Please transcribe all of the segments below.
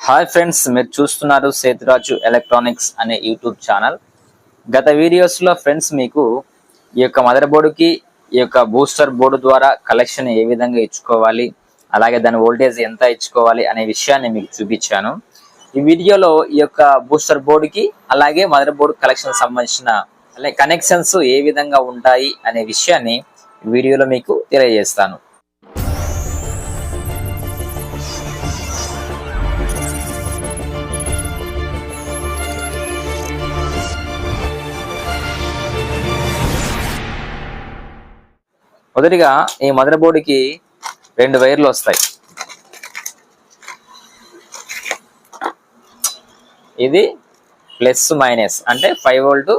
Hi friends మీరు చూస్తున్నారు Sethuraju electronics అనే యూట్యూబ్ ఛానల్. గత వీడియోస్లో ఫ్రెండ్స్ మీకు ఈ యొక్క మదర్ బోర్డుకి ఈ యొక్క బూస్టర్ బోర్డు ద్వారా కలెక్షన్ ఏ విధంగా ఇచ్చుకోవాలి అలాగే దాని వోల్టేజ్ ఎంత ఇచ్చుకోవాలి అనే విషయాన్ని మీకు చూపించాను. ఈ వీడియోలో ఈ యొక్క బూస్టర్ బోర్డుకి అలాగే మదర్ బోర్డు కలెక్షన్ సంబంధించిన అలాగే కనెక్షన్స్ ఏ విధంగా ఉంటాయి అనే విషయాన్ని వీడియోలో మీకు తెలియజేస్తాను. మొదటిగా ఈ మదర్ బోర్డుకి రెండు వైర్లు వస్తాయి. ఇది ప్లస్ మైనస్ అంటే ఫైవ్ వోల్ట్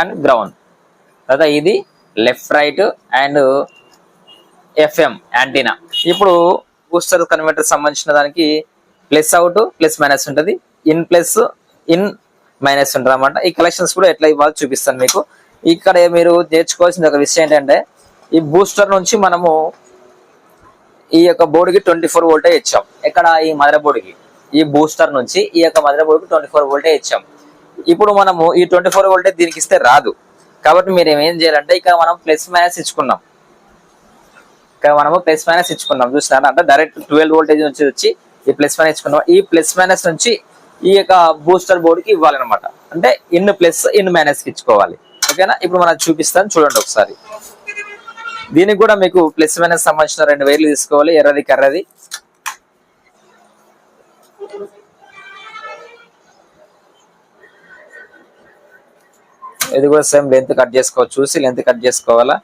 అండ్ గ్రౌండ్. తర్వాత ఇది left right and FM antenna. ఇప్పుడు బూస్టర్ కన్వర్టర్ సంబంధించిన దానికి ప్లస్ అవుట్ ప్లస్ మైనస్ ఉంటుంది. ఇన్ ప్లస్ ఇన్ మైనస్ ఉంటుంది అనమాట ఈ కలెక్షన్స్ కూడా ఎట్లా ఇవ్వాలో చూపిస్తాను మీకు. ఇక్కడ మీరు నేర్చుకోవాల్సిన ఒక విషయం ఏంటంటే ఈ బూస్టర్ నుంచి మనము ఈ యొక్క బోర్డుకి ట్వంటీ ఫోర్ వోల్టే ఇచ్చాం. ఇక్కడ ఈ మదర్ బోర్డుకి? ఈ బూస్టర్ నుంచి ఈ యొక్క మదర్ బోర్డుకి ట్వంటీ ఫోర్ వోల్టేజ్ ఇచ్చాం. ఇప్పుడు మనము ఈ ట్వంటీ ఫోర్ వోల్టేజ్ దీనికి ఇస్తే రాదు. కాబట్టి మీరు ఏం చేయాలంటే ఇక్కడ మనం ప్లస్ మైనస్ ఇచ్చుకున్నాం. ఇక్కడ మనము ప్లస్ మైనస్ ఇచ్చుకున్నాం. చూసినారా? అంటే డైరెక్ట్ ట్వెల్వ్ వోల్టేజ్ నుంచి వచ్చి ఈ ప్లస్ మైనస్ ఇచ్చుకున్నాం. ఈ ప్లస్ మైనస్ నుంచి ఈ యొక్క బూస్టర్ బోర్డుకి ఇవ్వాలన్నమాట. అంటే ఇన్ ప్లస్ ఇన్ మైనస్కి ఇచ్చుకోవాలి. ఓకేనా? ఇప్పుడు మనం చూపిస్తాను. చూడండి ఒకసారి. దీనికి కూడా మీకు ప్లస్ మైనస్ సంబంధించిన రెండు వేలు తీసుకోవాలి. ఎర్రది కర్రది. ఇది కూడా సేమ్ లెంత్ కట్ చేసుకోవచ్చు. చూసి లెంత్ కట్ చేసుకోవాలా?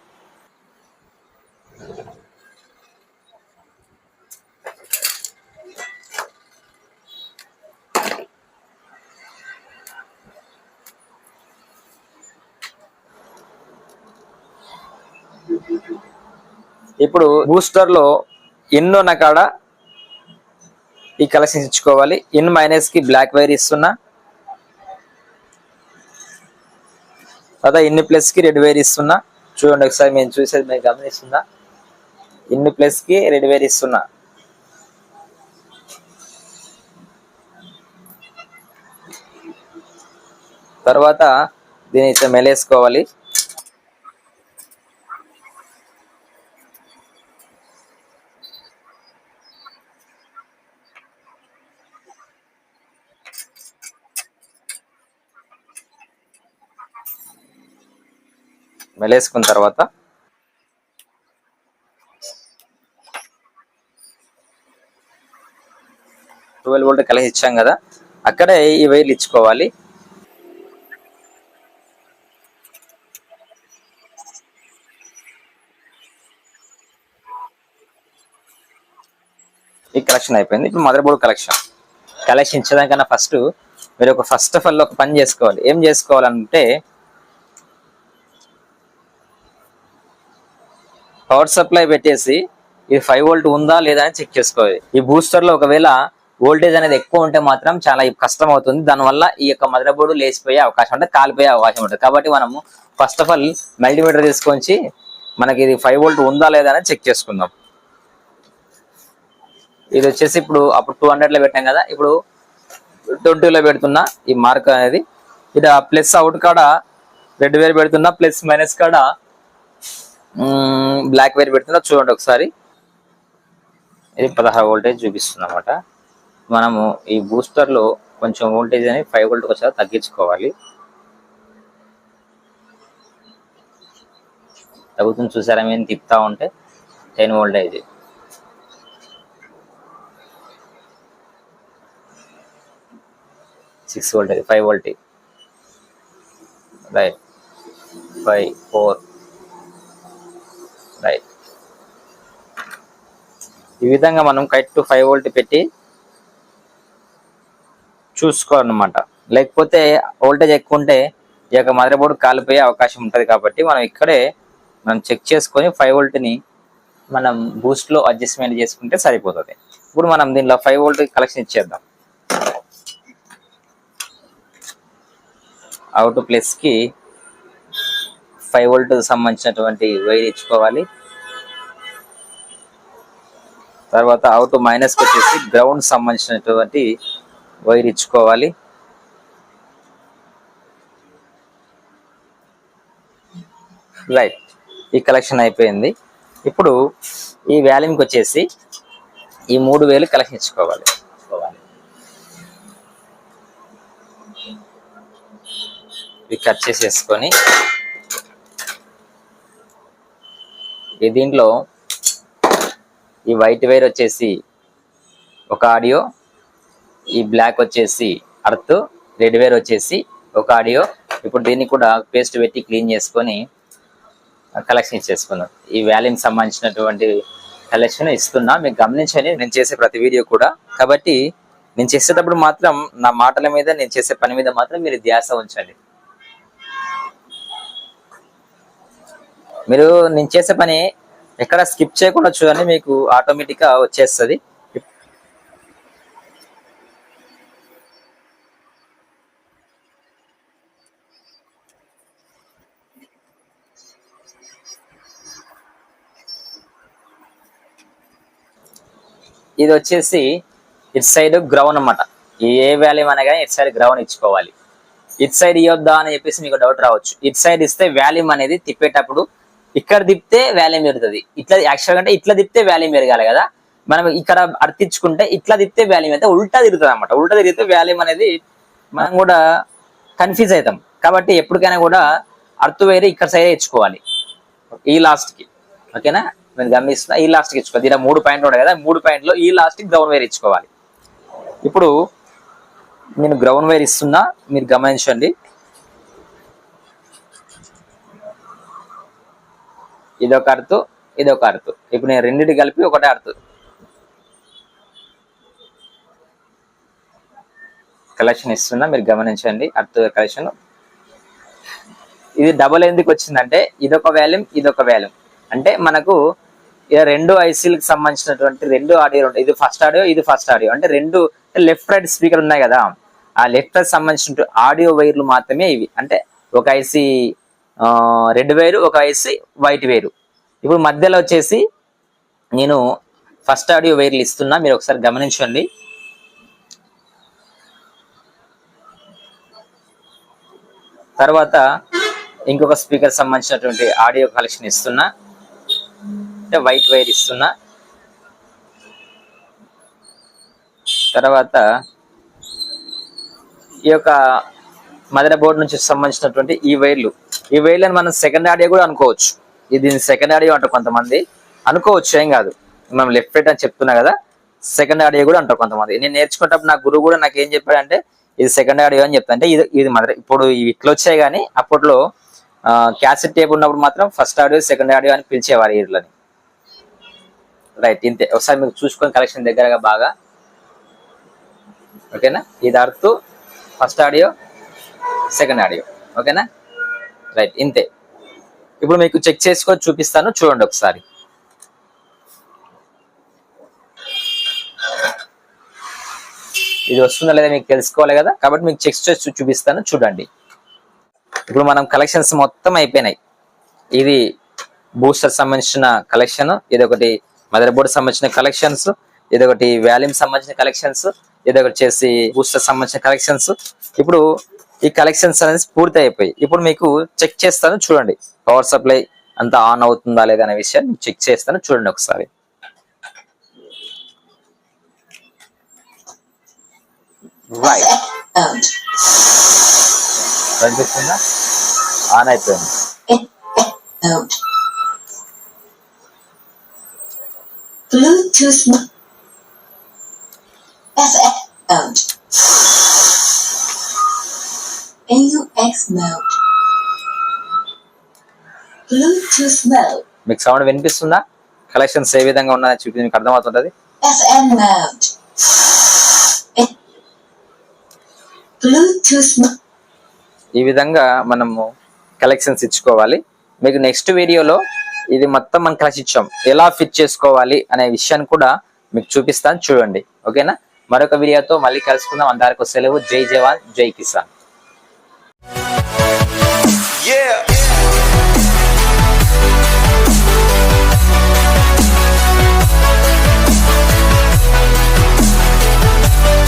ఇప్పుడు బూస్టర్లో ఇన్ ఉన్న కాడ ఈ కలెక్షన్స్ ఇచ్చుకోవాలి. ఇన్ మైనస్కి బ్లాక్ వైర్ ఇస్తున్నా. తర్వాత ఇన్ని ప్లస్కి రెడ్ వైర్ ఇస్తున్నా. చూడండి ఒకసారి మేము చూసేది మేము గమనిస్తున్నా. ఇన్ని ప్లస్కి రెడ్ వైర్ ఇస్తున్నా. తర్వాత దీని ఇట్లా మెలేసుకోవాలి. మెలేసుకున్న తర్వాత ట్వెల్వ్ వోల్ట్ కలిసి ఇచ్చాం కదా అక్కడే ఈ వైర్లు ఇచ్చుకోవాలి. ఈ కలెక్షన్ అయిపోయింది. ఇప్పుడు మదర్ బోర్డ్ కలెక్షన్ కలెక్షన్ ఇచ్చేదానికన్నా ఫస్ట్ మీరు ఒక ఫస్ట్ ఆఫ్ ఆల్ ఒక పని చేసుకోవాలి. ఏం చేసుకోవాలంటే పవర్ సప్లై పెట్టేసి ఇది ఫైవ్ వోల్ట్ ఉందా లేదా అని చెక్ చేసుకోవాలి. ఈ బూస్టర్లో ఒకవేళ వోల్టేజ్ అనేది ఎక్కువ ఉంటే మాత్రం చాలా కష్టం అవుతుంది. దానివల్ల ఈ యొక్క మదర్ బోర్డు లేచిపోయే అవకాశం ఉంటుంది కాలిపోయే అవకాశం ఉంటుంది. కాబట్టి మనము ఫస్ట్ ఆఫ్ ఆల్ మల్టీమీటర్ తీసుకొని మనకి ఇది ఫైవ్ వోల్ట్ ఉందా లేదా అని చెక్ చేసుకుందాం. ఇది వచ్చేసి ఇప్పుడు అప్పుడు టూ హండ్రెడ్లో పెట్టాం కదా. ఇప్పుడు ట్వంటీలో పెడుతున్న ఈ మార్క్ అనేది. ఇది ప్లస్ అవుట్ కాడ రెడ్ వేలు పెడుతున్నా ప్లస్ మైనస్ కాడ బ్లాక్ వైర్ పెడుతున్నా చూడండి ఒకసారి. ఇది పదహారు వోల్టేజ్ చూపిస్తుంది అనమాట మనము ఈ బూస్టర్లో కొంచెం వోల్టేజ్ అనేది ఫైవ్ వోల్ట్ వచ్చేలా తగ్గించుకోవాలి. తగ్గుతుంది చూసారా? మేము తిప్పుతా ఉంటే ten voltage six voltage five voltage right five four right ఈ విధంగా మనం కైట్ టు ఫైవ్ వోల్ట్ పెట్టి చూసుకోవాలన్నమాట. లేకపోతే వోల్టేజ్ ఎక్కువ ఉంటే ఈ యొక్క మదర్ బోర్డు కాలిపోయే అవకాశం ఉంటుంది కాబట్టి మనం ఇక్కడే మనం చెక్ చేసుకొని ఫైవ్ వోల్ట్ని మనం బూస్ట్లో అడ్జస్ట్మెంట్ చేసుకుంటే సరిపోతుంది. ఇప్పుడు మనం దీనిలో ఫైవ్ వోల్ట్ కలెక్షన్ ఇచ్చేద్దాం. అవుట్ ప్లస్కి ఫైవ్ వోల్ట్ సంబంధించినటువంటి వైర్ ఇచ్చుకోవాలి తర్వాత అవుట్ మైనస్ వచ్చేసి గ్రౌండ్ సంబంధించినటువంటి వైర్ ఇచ్చుకోవాలి రైట్ ఈ కలెక్షన్ అయిపోయింది. ఇప్పుడు ఈ వ్యాల్యూమ్కి వచ్చేసి ఈ మూడు వేలు కలెక్షన్ ఇచ్చుకోవాలి. ఇవి కట్ చేసేసుకొని ఈ దీంట్లో ఈ వైట్ వైర్ వచ్చేసి ఒక ఆడియో ఈ బ్లాక్ వచ్చేసి అర్త్ రెడ్ వేర్ వచ్చేసి ఒక ఆడియో ఇప్పుడు దీన్ని కూడా పేస్ట్ పెట్టి క్లీన్ చేసుకొని కలెక్షన్ ఇచ్చేసుకుందాం. ఈ వ్యాలీకి సంబంధించినటువంటి కలెక్షన్ ఇస్తున్నా. మీకు గమనించండి నేను చేసే ప్రతి వీడియో కూడా. కాబట్టి నేను చేసేటప్పుడు మాత్రం నా మాటల మీద నేను చేసే పని మీద మాత్రం మీరు ధ్యాస ఉంచండి. మీరు నేను చేసే పని ఎక్కడ స్కిప్ చేయకుండా చూడండి మీకు ఆటోమేటిక్గా వచ్చేస్తుంది. ఇది వచ్చేసి ఇట్ సైడ్ గ్రౌండ్ అన్నమాట. ఏ వ్యాల్యూ అనగా ఇటు సైడ్ గ్రౌండ్ ఇచ్చుకోవాలి. ఇట్ సైడ్ ఇవ్వద్దా అని చెప్పేసి మీకు డౌట్ రావచ్చు. ఇట్ సైడ్ ఇస్తే వాల్యూమ్ అనేది తిప్పేటప్పుడు ఇక్కడ తిప్పితే వాల్యూమ్ పెరుగుతుంది ఇట్లా యాక్చువల్ అంటే ఇట్లా తిప్పితే వాల్యూమ్ పెరగాలి కదా. మనం ఇక్కడ అర్థించుకుంటే ఇట్లా తిప్పితే వాల్యూమ్ అయితే ఉల్టా తిరుగుతుంది అనమాట ఉల్టా తిరిగితే వాల్యూమ్ అనేది మనం కూడా కన్ఫ్యూజ్ అవుతాం. కాబట్టి ఎప్పటికైనా కూడా అర్థ వేరే ఇక్కడ సైడే ఇచ్చుకోవాలి. ఈ లాస్ట్కి. ఓకేనా నేను గమనిస్తున్నా ఈ లాస్ట్కి ఇచ్చుకోవాలి దీని మూడు పాయింట్లు ఉన్నాయి కదా. మూడు పాయింట్లు ఈ లాస్ట్కి గ్రౌండ్ వేర్ ఇచ్చుకోవాలి. ఇప్పుడు నేను గ్రౌండ్ వేర్ ఇస్తున్నా మీరు గమనించండి. ఇదొక అర్థు ఇదొక అర్థు ఇప్పుడు నేను రెండింటి కలిపి ఒకటే అర్థు. కలెక్షన్ ఇస్తున్నా మీరు గమనించండి అర్థ కలెక్షన్ ఇది డబల్ ఎందుకు వచ్చిందంటే ఇదొక వాల్యూమ్ ఇదొక వాల్యూమ్ అంటే మనకు రెండు ఐసీలకు సంబంధించినటువంటి రెండు ఆడియో ఇది ఫస్ట్ ఆడియో ఇది ఫస్ట్ ఆడియో అంటే రెండు లెఫ్ట్ రైట్ స్పీకర్ ఉన్నాయి కదా. ఆ లెఫ్ట్ రైట్ సంబంధించిన ఆడియో వైర్లు మాత్రమే ఇవి. అంటే ఒక ఐసీ రెడ్ వైరు ఒక ఐసీ వైట్ వైరు. ఇప్పుడు మధ్యలో వచ్చేసి నేను ఫస్ట్ ఆడియో వైర్లు ఇస్తున్నా మీరు ఒకసారి గమనించండి. తర్వాత ఇంకొక స్పీకర్ సంబంధించినటువంటి ఆడియో కలెక్షన్ ఇస్తున్నా అంటే వైట్ వైర్ ఇస్తున్నా. తర్వాత ఈ యొక్క మదర్ బోర్డ్ నుంచి సంబంధించినటువంటి ఈ వైర్లు ఈ వైర్లను మనం సెకండ్ ఆడియో కూడా అనుకోవచ్చు. ఇది సెకండ్ ఆడియో అంటారు కొంతమంది. అనుకోవచ్చు ఏం కాదు. మనం లెఫ్ట్ రైట్ అని చెప్తున్నా కదా సెకండ్ ఆడియో కూడా అంటారు కొంతమంది. నేను నేర్చుకున్నప్పుడు నా గురువు కూడా నాకు ఏం చెప్పాడంటే ఇది సెకండ్ ఆడియో అని చెప్తా. అంటే ఇది ఇది మాత్రం ఇప్పుడు ఇవి ఇట్లా వచ్చాయి కానీ అప్పట్లో క్యాసెట్ టేప్ ఉన్నప్పుడు మాత్రం ఫస్ట్ ఆడియో సెకండ్ ఆడియో అని పిలిచేవారు వీళ్ళని. రైట్ ఇంతే. ఒకసారి మీకు చూసుకొని కలెక్షన్ దగ్గరగా బాగా. ఓకేనా ఇది earth first audio second audio ఓకేనా రైట్ ఇంతే. ఇప్పుడు మీకు చెక్ చేసుకొని చూపిస్తాను చూడండి ఒకసారి. ఇది వస్తుందా లేదా మీకు తెలుసుకోవాలి కదా? కాబట్టి మీకు చెక్ చేసి చూపిస్తాను చూడండి. ఇప్పుడు మనం కలెక్షన్స్ మొత్తం అయిపోయినాయి. ఇది బూస్టర్ సంబంధించిన కలెక్షన్ ఇది ఒకటి మదర్ బోర్డ్ సంబంధించిన కలెక్షన్స్ ఇది ఒకటి వ్యాల్యూమ్ సంబంధించిన కలెక్షన్స్ ఇది ఒకటి చేసి బూస్టర్ సంబంధించిన కలెక్షన్స్. ఇప్పుడు ఈ కలెక్షన్స్ అనేది పూర్తి అయిపోయి. ఇప్పుడు మీకు చెక్ చేస్తాను చూడండి. పవర్ సప్లై అంతా ఆన్ అవుతుందా లేదా అనే విషయాన్ని చెక్ చేస్తాను చూడండి ఒకసారి. రైట్ కనిపిస్తుందా? ఆన్ అయిపోయింది. Bluetooth. Mode. Bluetooth mode. మీకు సౌండ్ వినిపిస్తుందా? కలెక్షన్స్ ఏ విధంగా ఉన్నదని చూపి మీకు అర్థమవుతుంటది FM mode. Bluetooth mode. ఈ విధంగా మనము కలెక్షన్స్ ఇచ్చుకోవాలి. మీకు నెక్స్ట్ వీడియోలో ఇది మొత్తం మనం కలిసి ఇచ్చాం. ఎలా ఫిట్ చేసుకోవాలి అనే విషయాన్ని కూడా మీకు చూపిస్తాను. చూడండి. ఓకేనా మరొక వీడియోతో మళ్ళీ కలుసుకుందాం. అందరికీ సెలవు. జై జవాన్. జై కిసాన్. Yeah.